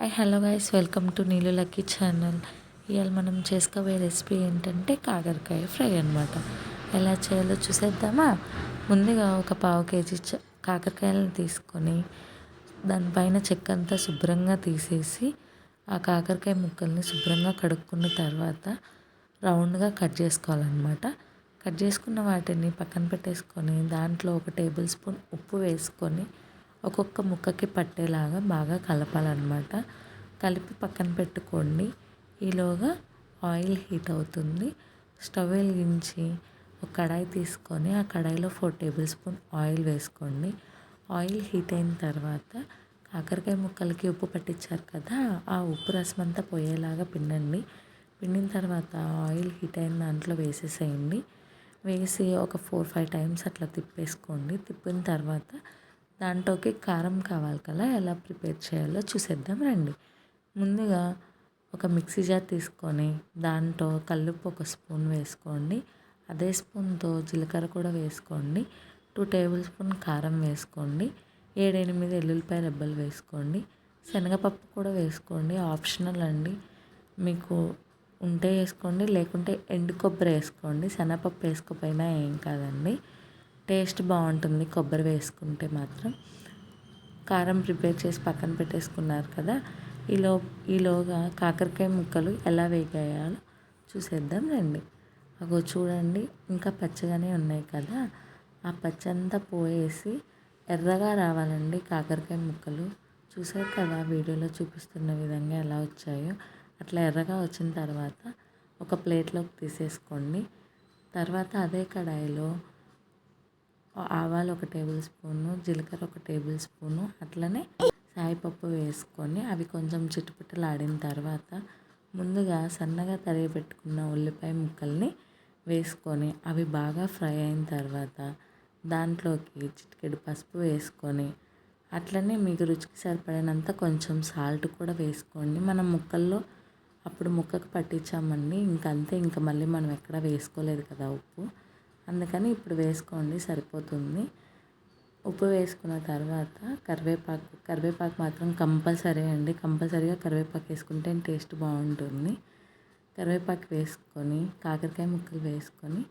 Hi hello guys welcome to నీళ్ళు lucky channel ఇవాళ మనం చేసుకోబోయే రెసిపీ ఏంటంటే కాకరకాయ ఫ్రై అనమాట ఎలా చేయాలో చూసేద్దామా? ముందుగా ఒక పావు కేజీ కాకరకాయలను తీసుకొని దానిపైన చెక్క అంతా శుభ్రంగా తీసేసి ఆ కాకరకాయ ముక్కల్ని శుభ్రంగా కడుక్కున్న తర్వాత రౌండ్గా కట్ చేసుకోవాలన్నమాట. కట్ చేసుకున్న వాటిని పక్కన పెట్టేసుకొని దాంట్లో ఒక టేబుల్ స్పూన్ ఉప్పు వేసుకొని ఒక్కొక్క ముక్కకి పట్టేలాగా బాగా కలపాలన్నమాట. కలిపి పక్కన పెట్టుకోండి. ఈలోగా ఆయిల్ హీట్ అవుతుంది. స్టవ్ వెలిగించి ఒక కడాయి తీసుకొని ఆ కడాయిలో ఫోర్ టేబుల్ స్పూన్ ఆయిల్ వేసుకోండి. ఆయిల్ హీట్ అయిన తర్వాత కాకరకాయ ముక్కలకి ఉప్పు పట్టించారు కదా ఆ ఉప్పు రసం అంతా పోయేలాగా పిండండి. పిండిన తర్వాత ఆయిల్ హీట్ అయిన దాంట్లో వేసేసేయండి. వేసి ఒక ఫోర్ ఫైవ్ టైమ్స్ అట్లా తిప్పేసుకోండి. తిప్పిన తర్వాత దాంట్లోకి కారం కావాలి కదా ఎలా ప్రిపేర్ చేయాలో చూసేద్దాం రండి. ముందుగా ఒక మిక్సీ జార్ తీసుకొని దాంట్లో కల్లుప్పు ఒక స్పూన్ వేసుకోండి. అదే స్పూన్తో జీలకర్ర కూడా వేసుకోండి. టూ టేబుల్ స్పూన్ కారం వేసుకోండి. ఏడెనిమిది ఎల్లుల్లిపాయ రెబ్బలు వేసుకోండి. శనగపప్పు కూడా వేసుకోండి ఆప్షనల్ అండి. మీకు ఉంటే వేసుకోండి లేకుంటే ఎండు కొబ్బరి వేసుకోండి. శనగపప్పు వేసుకోపోయినా ఏం కాదండి. టేస్ట్ బాగుంటుంది కొబ్బరి వేసుకుంటే మాత్రం. కారం ప్రిపేర్ చేసి పక్కన పెట్టేసుకున్నారు కదా. ఈలో ఈలోగా కాకరకాయ ముక్కలు ఎలా వేగాయాలో చూసేద్దాం రండి. అగో చూడండి ఇంకా పచ్చగానే ఉన్నాయి కదా. ఆ పచ్చంతా పోయేసి ఎర్రగా రావాలండి కాకరకాయ ముక్కలు. చూసారు కదా వీడియోలో చూపిస్తున్న విధంగా ఎలా వచ్చాయో. అట్లా ఎర్రగా వచ్చిన తర్వాత ఒక ప్లేట్లోకి తీసేసుకోండి. తర్వాత అదే కడాయిలో ఆవాలు ఒక టేబుల్ స్పూను జీలకర్ర ఒక టేబుల్ స్పూను అట్లనే సాయిపప్పు వేసుకొని అవి కొంచెం చిట్టుపిట్టలాడిన తర్వాత ముందుగా సన్నగా తరిగి పెట్టుకున్న ఉల్లిపాయ ముక్కల్ని వేసుకొని అవి బాగా ఫ్రై అయిన తర్వాత దాంట్లోకి చిటికెడు పసుపు వేసుకొని అట్లనే మీకు రుచికి సరిపడినంత కొంచెం సాల్ట్ కూడా వేసుకోండి. మనం ముక్కల్లో అప్పుడు ముక్కకు పట్టించామండి. ఇంకంతే ఇంకా మళ్ళీ మనం ఎక్కడ వేసుకోలేదు కదా ఉప్పు. అందుకని ఇప్పుడు వేసుకోండి సరిపోతుంది. ఉప్పు వేసుకున్న తర్వాత కరివేపాకు కరివేపాకు మాత్రం కంపల్సరీ అండి. కంపల్సరీగా కరివేపాకు వేసుకుంటే టేస్ట్ బాగుంటుంది. కరివేపాకు వేసుకొని కాకరకాయ ముక్కలు వేసుకొని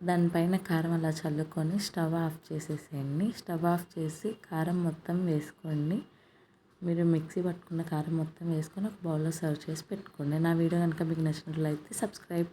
దానిపైన కారం అలా చల్లుకొని స్టవ్ ఆఫ్ చేసేసేయండి. స్టవ్ ఆఫ్ చేసి కారం మొత్తం వేసుకోండి. మీరు మిక్సీ పట్టుకున్న కారం మొత్తం వేసుకొని ఒక బౌల్లో సర్వ్ చేసి పెట్టుకోండి. నా వీడియో కనుక మీకు నచ్చినట్లయితే సబ్స్క్రైబ్